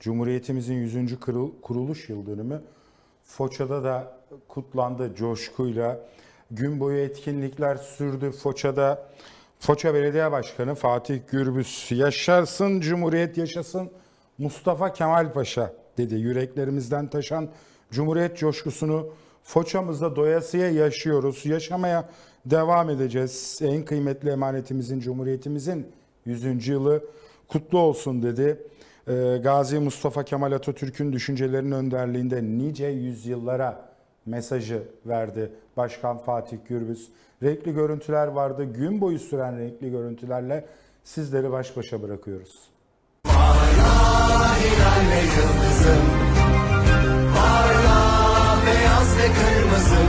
Cumhuriyetimizin 100. kırıl- kuruluş yıl dönümü Foça'da da kutlandı coşkuyla. Gün boyu etkinlikler sürdü Foça'da. Foça Belediye Başkanı Fatih Gürbüz yaşarsın Cumhuriyet yaşasın Mustafa Kemal Paşa dedi. Yüreklerimizden taşan Cumhuriyet coşkusunu Foça'mızda doyasıya yaşıyoruz. Yaşamaya devam edeceğiz. En kıymetli emanetimizin, Cumhuriyetimizin 100. yılı kutlu olsun dedi. Ee, Gazi Mustafa Kemal Atatürk'ün düşüncelerinin önderliğinde nice yüzyıllara mesajı verdi Başkan Fatih Gürbüz. Renkli görüntüler vardı. Gün boyu süren renkli görüntülerle sizleri baş başa bırakıyoruz. beyaz ve kırmızı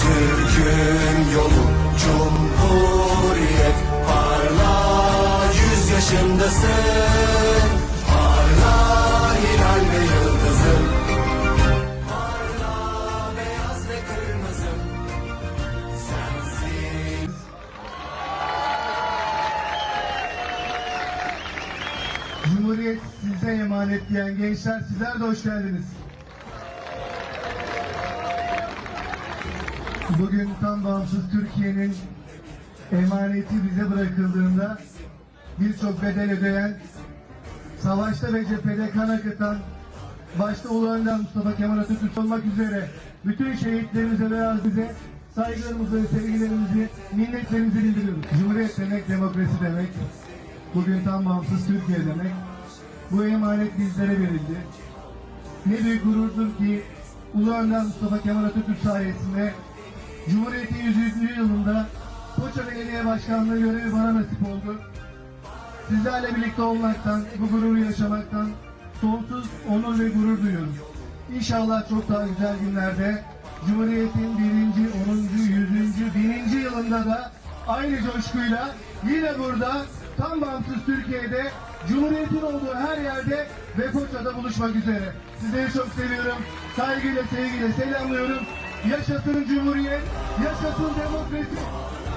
Türk'ün yolu Cumhuriyet Parla yüz yaşındasın Cumhuriyet size emanet diyen gençler sizler de hoş geldiniz. Bugün tam bağımsız Türkiye'nin emaneti bize bırakıldığında birçok bedel ödeyen, savaşta ve cephede kan akıtan, başta Ulu Önder Mustafa Kemal Atatürk olmak üzere bütün şehitlerimize ve azize saygılarımızı, sevgilerimizi, minnetlerimizi bildiriyoruz. Cumhuriyet demek, demokrasi demek, Bugün tam bağımsız Türkiye demek. Bu emanet bizlere verildi. Ne büyük gururdur ki Ulu Önder Mustafa Kemal Atatürk sayesinde Cumhuriyet'in 100. yılında Foça Belediye Başkanlığı görevi bana nasip oldu. Sizlerle birlikte olmaktan, bu gururu yaşamaktan sonsuz onur ve gurur duyuyorum. İnşallah çok daha güzel günlerde Cumhuriyet'in 1. 10. 100. 1000. yılında da aynı coşkuyla yine burada tam bağımsız Türkiye'de Cumhuriyet'in olduğu her yerde ve Foça'da buluşmak üzere. Sizleri çok seviyorum. Saygıyla, sevgiyle selamlıyorum. Yaşasın Cumhuriyet, yaşasın demokrasi.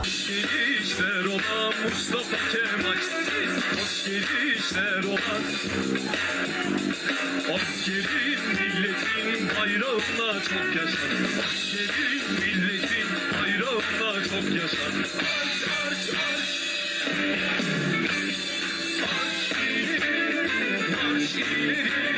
gelişler olan Mustafa Kemal Hoş gelişler olan Askerin milletin bayrağına çok yaşar Askerin milletin bayrağına çok yaşar city.